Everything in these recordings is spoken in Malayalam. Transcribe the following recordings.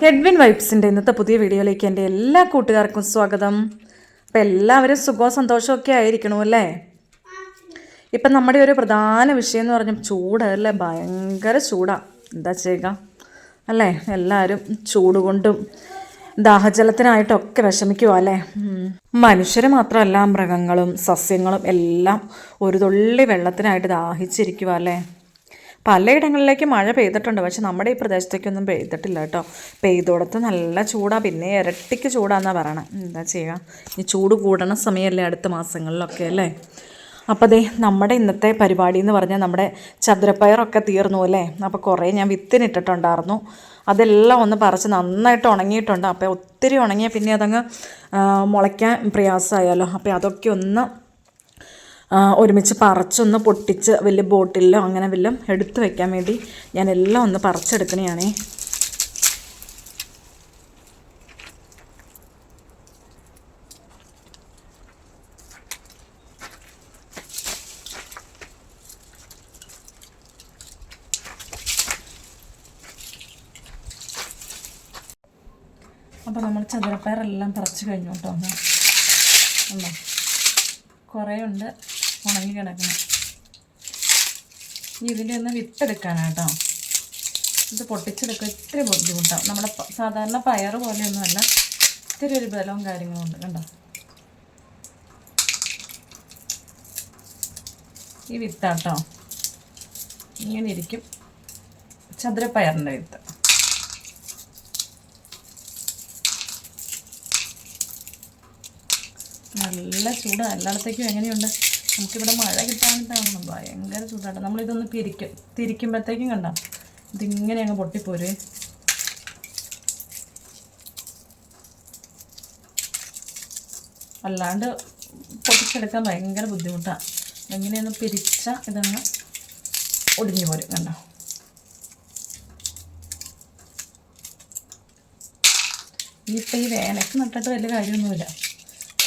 ഹെഡ്വിൻ വൈബ്സിന്റെ ഇന്നത്തെ പുതിയ വീഡിയോയിലേക്ക് എന്റെ എല്ലാ കൂട്ടുകാർക്കും സ്വാഗതം. അപ്പം എല്ലാവരും സുഖവും സന്തോഷമൊക്കെ ആയിരിക്കണു അല്ലേ? ഇപ്പം നമ്മുടെ ഒരു പ്രധാന വിഷയം എന്ന് പറഞ്ഞാൽ ചൂട് അല്ലേ? ഭയങ്കര ചൂടാണ് എന്താ ചെയ്യുക? അല്ലേ? എല്ലാവരും ചൂട് കൊണ്ടും ദാഹജലത്തിനായിട്ടൊക്കെ വിഷമിക്കുക അല്ലേ? മനുഷ്യർ മാത്രമല്ല മൃഗങ്ങളും സസ്യങ്ങളും എല്ലാം ഒരു തുള്ളി വെള്ളത്തിനായിട്ട് ദാഹിച്ചിരിക്കുക അല്ലേ? പലയിടങ്ങളിലേക്ക് മഴ പെയ്തിട്ടുണ്ട്. പക്ഷെ നമ്മുടെ ഈ പ്രദേശത്തേക്കൊന്നും പെയ്തിട്ടില്ല കേട്ടോ. പെയ്തോടത്ത് നല്ല ചൂടാണ് പിന്നെ ഇരട്ടിക്ക് ചൂടാന്നാണ് പറയണത് എന്താ ചെയ്യുക ഈ ചൂട് കൂടണ സമയമല്ലേ അടുത്ത മാസങ്ങളിലൊക്കെ അല്ലേ? അപ്പോൾ ദേ നമ്മുടെ ഇന്നത്തെ പരിപാടി എന്ന് പറഞ്ഞാൽ നമ്മുടെ ചതുരപ്പയറൊക്കെ തീർന്നു അല്ലേ? അപ്പോൾ കുറേ ഞാൻ വിത്തിനിട്ടിട്ടുണ്ടായിരുന്നു. അതെല്ലാം ഒന്ന് പറിച്ച് നന്നായിട്ട് ഉണങ്ങിയിട്ടുണ്ട്. അപ്പോൾ ഒത്തിരി ഉണങ്ങിയാൽ പിന്നെ അതങ്ങ് മുളയ്ക്കാൻ പ്രയാസമായാലോ അപ്പോൾ അതൊക്കെ ഒന്ന് ഒരുമിച്ച് പറിച്ചൊന്ന് പൊട്ടിച്ച് വലിയ ബോട്ടിലോ അങ്ങനെ വല്ലതും എടുത്തു വെക്കാൻ വേണ്ടി ഞാൻ എല്ലാം ഒന്ന് പറിച്ചെടുക്കണയാണേ. അപ്പോൾ നമ്മൾ ചതുരപ്പയറെല്ലാം പറിച്ച് കഴിഞ്ഞു കേട്ടോ. ഒന്ന് ഉണ്ടോ? കുറേ ഉണ്ട്. ഉണങ്ങി കിടക്കണം. ഇനി ഇതിന്റെ ഒന്ന് വിത്തെടുക്കാനാട്ടോ ഇത് പൊട്ടിച്ചെടുക്കുക ഇത്തിരി ബുദ്ധിമുട്ടാണ് നമ്മുടെ സാധാരണ പയർ പോലെയൊന്നുമല്ല. ഇത്തിരി ഒരു ബലവും കാര്യങ്ങളും ഉണ്ട്. കണ്ടോ? ഈ വിത്താട്ടോ ഇങ്ങനെ ഇരിക്കും. ചതുരപ്പയറിന്റെ വിത്ത്. നല്ല ചൂടാണ് എല്ലായിടത്തേക്കും എങ്ങനെയുണ്ട്? നമുക്കിവിടെ മഴ കിട്ടാനിട്ടാണ് ഭയങ്കര ചൂടാണ് നമ്മളിതൊന്ന് പിരിക്കും. തിരിക്കുമ്പോഴത്തേക്കും കണ്ട? ഇതിങ്ങനെ അങ്ങ് പൊട്ടിപ്പോരേ. അല്ലാണ്ട് പൊട്ടിച്ചെടുക്കാൻ ഭയങ്കര ബുദ്ധിമുട്ടാണ് എങ്ങനെയൊന്ന് പിരിച്ച ഇതങ്ങ് ഒടിഞ്ഞു പോരും കണ്ടോ? ഇനിയിപ്പോൾ ഈ വേനയ്ക്ക് നട്ടിട്ട് വലിയ കാര്യമൊന്നുമില്ല.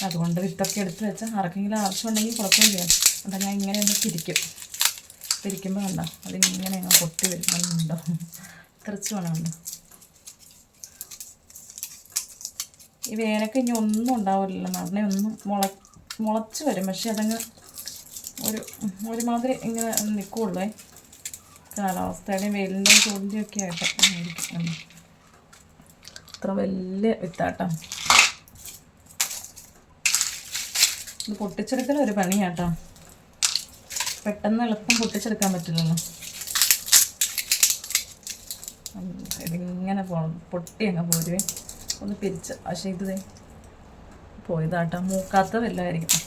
അതുകൊണ്ട് വിത്തൊക്കെ എടുത്ത് വെച്ചാൽ ആർക്കെങ്കിലും ആവശ്യമുണ്ടെങ്കിൽ കുഴപ്പമില്ല. അപ്പം ഞാൻ ഇങ്ങനെ ഒന്ന് തിരിക്കും. തിരിക്കുമ്പോൾ കണ്ടോ? അതിങ്ങനെ അങ്ങ് പൊട്ടി വരുന്നുണ്ടോ തെറിച്ച് വേണമുണ്ടോ ഈ വേനൊക്കെ ഇനി ഒന്നും ഉണ്ടാവില്ല നടനെ ഒന്നും മുള മുളച്ച് വരും. പക്ഷേ അതങ്ങ് ഒരു ഒരുമാതിരി ഇങ്ങനെ നിൽക്കുള്ളൂ കാലാവസ്ഥയുടെയും വെയിലിന്റെയും ചൂടിന്റെയും ഒക്കെ ആയിട്ട്. അത്ര വലിയ വിത്താട്ടം. ഇത് പൊട്ടിച്ചെടുക്കൽ ഒരു പണിയാട്ടോ. പെട്ടെന്ന് എളുപ്പം പൊട്ടിച്ചെടുക്കാൻ പറ്റില്ലല്ലോ. ഇതിങ്ങനെ പോകണം പൊട്ടി അങ്ങ് പോരുവേ. ഒന്ന് പിരിച്ച് പക്ഷേ ഇത് പോയതാട്ടോ. മൂക്കാത്ത വല്ലതായിരിക്കും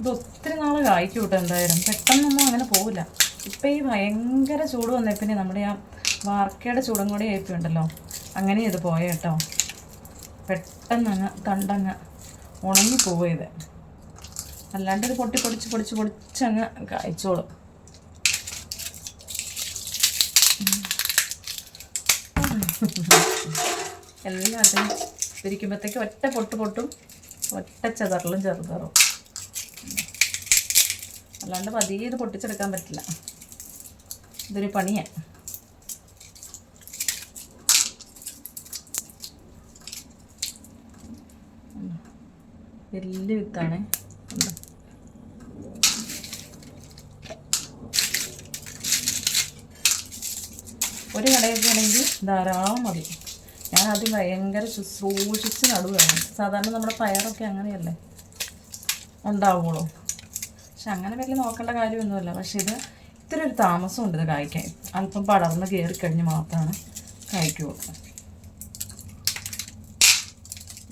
ഇത് ഒത്തിരി നാൾ കായ്ക്കും കേട്ടോ എന്തായാലും. പെട്ടെന്നൊന്നും അങ്ങനെ പോവില്ല. ഇപ്പം ഈ ഭയങ്കര ചൂട് വന്നേ പിന്നെ നമ്മുടെ ആ വാർക്കയുടെ ചൂടും കൂടി ആയിപ്പോണ്ടല്ലോ അങ്ങനെ ഇത് പോയ കേട്ടോ. പെട്ടെന്നങ്ങ് തണ്ടങ്ങ് ഉണങ്ങി പോവേത്. അല്ലാണ്ട് ഇത് പൊട്ടി പൊടിച്ച് പൊടിച്ച് പൊടിച്ചങ്ങ് കായ്ച്ചോളും. എല്ലാത്തിനും പിരിക്കുമ്പോഴത്തേക്ക് ഒറ്റ പൊട്ട് പൊട്ടും ഒറ്റ ചെതറലും ചെറുതറും. അല്ലാണ്ട് പതിയെ ഇത് പൊട്ടിച്ചെടുക്കാൻ പറ്റില്ല. ഇതൊരു പണിയാണ് വലിയ വിത്താണ്? ഒരു കടയൊക്കെ ആണെങ്കിൽ ധാരാളം മതി. ഞാൻ ആദ്യം ഭയങ്കര ശുശ്രൂഷിച്ച് നടുകയാണ് സാധാരണ നമ്മുടെ പയറൊക്കെ അങ്ങനെയല്ലേ ഉണ്ടാവുള്ളൂ. പക്ഷെ അങ്ങനെ വലിയ നോക്കേണ്ട കാര്യമൊന്നുമല്ല. പക്ഷെ ഇത് ഇത്തിരി ഒരു താമസമുണ്ട് ഇത് കായ്ക്കാൻ. അല്പം പടർന്ന് കയറി കഴിഞ്ഞ് മാത്രമാണ് കായ്ക്കുള്ളൂ.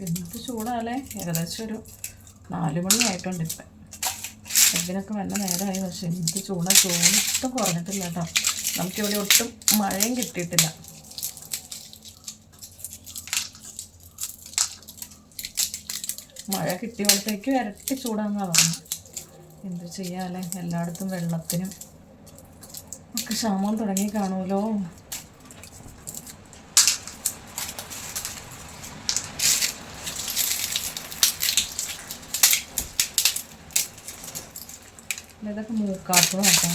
എന്ത് ചൂടാലേ ഏകദേശം ഒരു നാല് മണി ആയിട്ടുണ്ട് ഇപ്പം. ഇതിനൊക്കെ വല്ല നേരമായി? പക്ഷെ എന്ത് ചൂടാ? ചൂടൊട്ടും കുറഞ്ഞിട്ടില്ല കേട്ടോ. നമുക്കിവിടെ ഒട്ടും മഴയും കിട്ടിയിട്ടില്ല. മഴ കിട്ടിയോടത്തേക്കും ഇരട്ടി ചൂടാന്നാ പറഞ്ഞത് എന്ത് ചെയ്യാല്ലേ എല്ലായിടത്തും വെള്ളത്തിനും ഒക്കെ ക്ഷാമം തുടങ്ങി കാണുമല്ലോ. ഇതൊക്കെ മൂക്കാത്തോ കേട്ടോ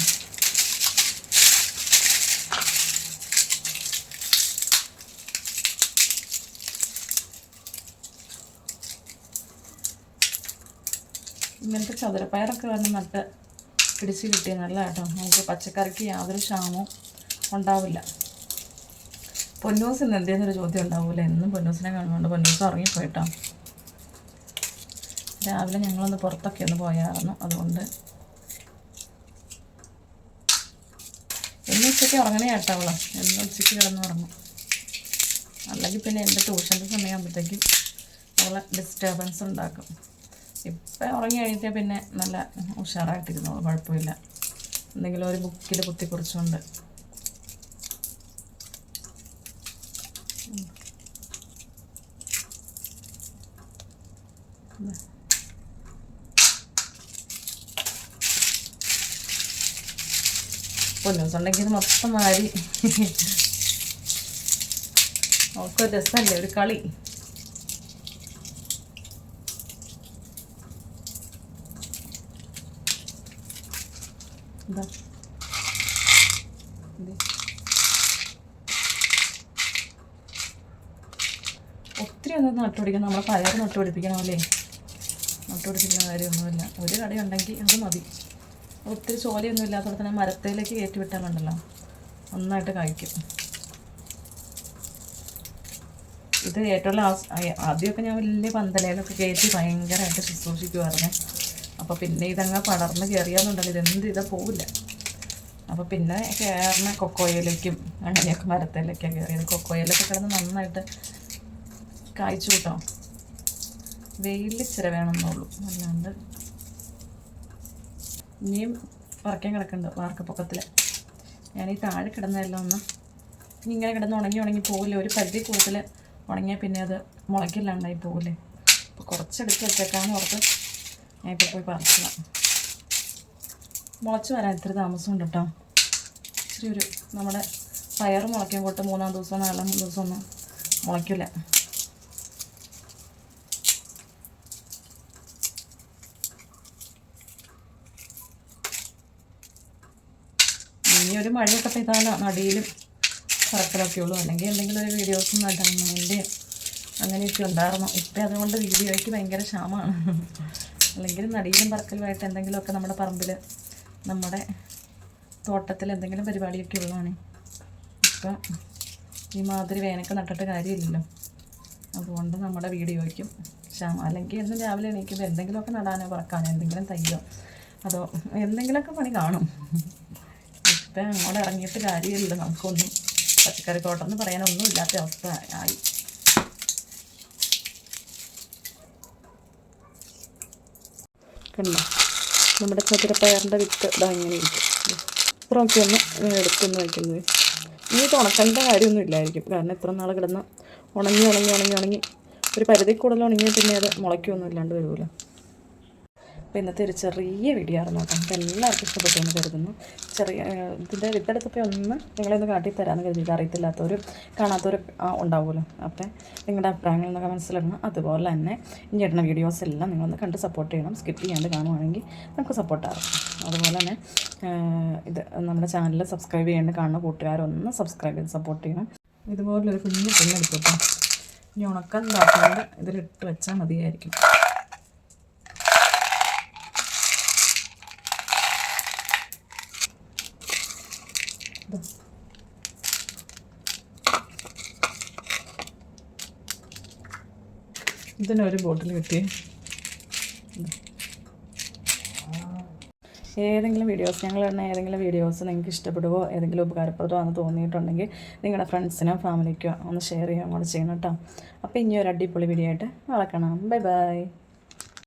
ഇങ്ങനത്തെ ചതുരപ്പയറൊക്കെ വന്ന് നട്ട് പിടിച്ച് കിട്ടിയ നല്ല കേട്ടോ. നമുക്ക് പച്ചക്കറിക്ക് യാതൊരു ക്ഷാമവും ഉണ്ടാവില്ല. പൊന്നൂസ് ഇന്ന് എന്തേന്നൊരു ചോദ്യം ഉണ്ടാവില്ല എന്നും പൊന്നൂസിനെ കാണുന്നുണ്ട്. പൊന്നൂസ് ഇറങ്ങിപ്പോയിട്ടോ രാവിലെ ഞങ്ങളൊന്ന് പുറത്തൊക്കെ ഒന്ന് പോയായിരുന്നു. അതുകൊണ്ട് എന്നും ഉച്ചയ്ക്ക് ഉറങ്ങണേ കേട്ടോ അവൾ. എന്നും ഉച്ചയ്ക്ക് കിടന്ന് ഉറങ്ങും. അല്ലെങ്കിൽ പിന്നെ എന്റെ ട്യൂഷന്റെ സമയമാകുമ്പോഴത്തേക്കും അവളെ ഡിസ്റ്റർബൻസ് ഉണ്ടാക്കും. ഇപ്പം ഉറങ്ങി കഴിഞ്ഞിട്ട് പിന്നെ നല്ല ഉഷാറായിട്ടിരുന്നോളൂ കുഴപ്പമില്ല. എന്തെങ്കിലും ഒരു ബുക്കിൽ കുത്തിക്കുറിച്ചുകൊണ്ട് പൊന്നൂസുണ്ടെങ്കിൽ ഇത് മൊത്തം മാറി അവൾക്കൊരു രസമല്ലേ ഒരു കളി. ഇത്. ഒത്തിരി ഒന്നും നട്ടുപിടിക്കണം നമ്മളെ പയർ നട്ടുപിടിപ്പിക്കണം അല്ലേ? നട്ടുപിടിപ്പിക്കുന്ന കാര്യമൊന്നുമില്ല. ഒരു കട ഉണ്ടെങ്കിൽ അത് മതി. ഒത്തിരി ചോലയൊന്നും ഇല്ലാത്തവിടെ തന്നെ മരത്തേലേക്ക് കയറ്റി വിട്ടാലുണ്ടല്ലോ നന്നായിട്ട് കഴിക്കും. ഇത് ഏറ്റവും ലാസ്റ്റ് ആദ്യമൊക്കെ ഞാൻ വലിയ പന്തലയിലൊക്കെ കയറ്റി ഭയങ്കരമായിട്ട് ശുശ്രൂഷിക്കുമായിരുന്നു അപ്പോൾ പിന്നെ ഇതങ്ങ് പടർന്ന് കയറിയാന്നുണ്ടെങ്കിൽ ഇതെന്ത് ഇതാ പോവില്ല. അപ്പോൾ പിന്നെ കയറുന്ന കൊക്കോയിലേക്കും അങ്ങനെയൊക്കെ മരത്തേലേക്കാണ് കയറിയത് കൊക്കോയിലൊക്കെ കിടന്ന് നന്നായിട്ട് കായ്ച്ചു കിട്ടോ. വെയിൽ ഇച്ചിരി വേണമെന്നുള്ളൂ. അല്ലാണ്ട് ഇനിയും വറക്കാൻ കിടക്കുന്നുണ്ട് വാർക്കപ്പൊക്കത്തിൽ ഞാൻ ഈ താഴെ കിടന്നതെല്ലാം ഒന്ന് ഇനി ഇങ്ങനെ കിടന്ന് ഉണങ്ങി ഉണങ്ങി പോകില്ല ഒരു പരിധി കൂടുതൽ ഉണങ്ങിയാൽ പിന്നെ അത് മുളയ്ക്കില്ലാണ്ടായി പോകില്ലേ അപ്പോൾ കുറച്ചെടുത്ത് വെച്ചേക്കാമെന്ന് ഓർത്ത് ഞാൻ ഇപ്പോൾ പോയി പറിച്ചില്ല മുളച്ച് വരാൻ ഇത്തിരി താമസമുണ്ട് കേട്ടോ ഇച്ചിരി ഒരു നമ്മുടെ പയർ മുളയ്ക്കാൻ കൊട്ട് മൂന്നാം ദിവസം നാലാം ദിവസം ഒന്നും മുളയ്ക്കില്ല ഇനി ഒരു മഴയൊക്കെ പെയ്താലോ നടിയിലും പറക്കലൊക്കെ ഉള്ളൂ. അല്ലെങ്കിൽ എന്തെങ്കിലും ഒരു വീഡിയോസും നടന്നതിന്റെയും അങ്ങനെയൊക്കെ ഉണ്ടായിരുന്നു. ഇപ്പം അതുകൊണ്ട് വീഡിയോയ്ക്ക് ഭയങ്കര ക്ഷാമമാണ്. അല്ലെങ്കിൽ നടീലും പറക്കലുമായിട്ട് എന്തെങ്കിലുമൊക്കെ നമ്മുടെ പറമ്പിൽ നമ്മുടെ തോട്ടത്തിൽ എന്തെങ്കിലും പരിപാടിയൊക്കെ ഉള്ളതാണ്. ഇപ്പം ഈ മാതിരി വേനൊക്കെ നട്ടിട്ട് കാര്യമില്ലല്ലോ. അതുകൊണ്ട് നമ്മുടെ വീഡിയോയ്ക്കും ക്ഷാമ അല്ലെങ്കിൽ എന്നും രാവിലെ എണീക്കുമ്പോൾ എന്തെങ്കിലുമൊക്കെ നടാനോ പറക്കാനോ എന്തെങ്കിലും തയ്യോ അതോ എന്തെങ്കിലുമൊക്കെ പണി കാണും. ഇപ്പം അങ്ങോട്ട് ഇറങ്ങിയിട്ട് കാര്യമില്ല. നമുക്കൊന്നും പച്ചക്കറി തോട്ടം എന്ന് പറയാനൊന്നും ഇല്ലാത്ത അവസ്ഥ ആയി. കണ്ടോ? നമ്മുടെ ചതുരപ്പയറിന്റെ വിത്ത് ഇതാ ഇങ്ങനെ ഇരിക്കും. ഒക്കെ ഒന്ന് ഇങ്ങനെ എടുത്തൊന്ന് വയ്ക്കുന്നത്. ഇനി ഇത് ഉണക്കേണ്ട കാര്യമൊന്നും ഇല്ലായിരിക്കും. കാരണം ഇത്ര നാൾ കിടന്ന് ഉണങ്ങി ഉണങ്ങി ഉണങ്ങി ഉണങ്ങി. ഒരു പരിധി കൂടുതൽ ഉണങ്ങി പിന്നെ അത് മുളയ്ക്കൊന്നും ഇല്ലാണ്ട് വരുമല്ലോ അപ്പോൾ ഇന്നത്തെ ഒരു ചെറിയ വീഡിയോ ആയിരുന്നു കേട്ടോ. അപ്പോൾ എല്ലാവർക്കും ഇഷ്ടപ്പെട്ടു എന്ന് കരുതുന്നു. ചെറിയ ഇതിന്റെ വിത്തെടുത്തപ്പോൾ ഒന്ന് നിങ്ങളൊന്ന് കാട്ടിത്തരാമെന്ന് കരുതിയിട്ട് അറിയത്തില്ലാത്തവരും കാണാത്തവരും ഉണ്ടാവുമല്ലോ. അപ്പോൾ നിങ്ങളുടെ അഭിപ്രായങ്ങൾ എന്നൊക്കെ മനസ്സിലിടണം. അതുപോലെ തന്നെ ഇനി ഇടുന്ന വീഡിയോസ് എല്ലാം നിങ്ങളൊന്ന് കണ്ട് സപ്പോർട്ട് ചെയ്യണം. സ്കിപ്പ് ചെയ്യാണ്ട് കാണുവാണെങ്കിൽ നമുക്ക് സപ്പോർട്ടാകും അതുപോലെ തന്നെ ഇത് നമ്മുടെ ചാനൽ സബ്സ്ക്രൈബ് ചെയ്യേണ്ട കാണുന്ന കൂട്ടുകാരൊന്ന് സബ്സ്ക്രൈബ് ചെയ്ത് സപ്പോർട്ട് ചെയ്യണം. ഇതുപോലൊരു കുഞ്ഞു പെണ്ണെടുത്തു കേട്ടോ ഇനി ഉണക്കം ഇതാക്കാണ്ട് ഇതിലിട്ട് വെച്ചാൽ മതിയായിരിക്കും. ഇതിനൊരു ബോട്ടിൽ കിട്ടി ഏതെങ്കിലും വീഡിയോസ് ഞങ്ങൾ ഇടുന്ന ഏതെങ്കിലും വീഡിയോസ് നിങ്ങൾക്ക് ഇഷ്ടപ്പെടുവോ ഏതെങ്കിലും ഉപകാരപ്രദമോ എന്ന് തോന്നിയിട്ടുണ്ടെങ്കിൽ നിങ്ങളുടെ ഫ്രണ്ട്സിനോ ഫാമിലിക്കോ ഒന്ന് ഷെയർ ചെയ്യാൻ കൂടെ ചെയ്യണം കേട്ടോ. അപ്പോൾ ഇനി ഒരു അടിപൊളി വീഡിയോ ആയിട്ട് വളക്കണം ബൈ ബൈ.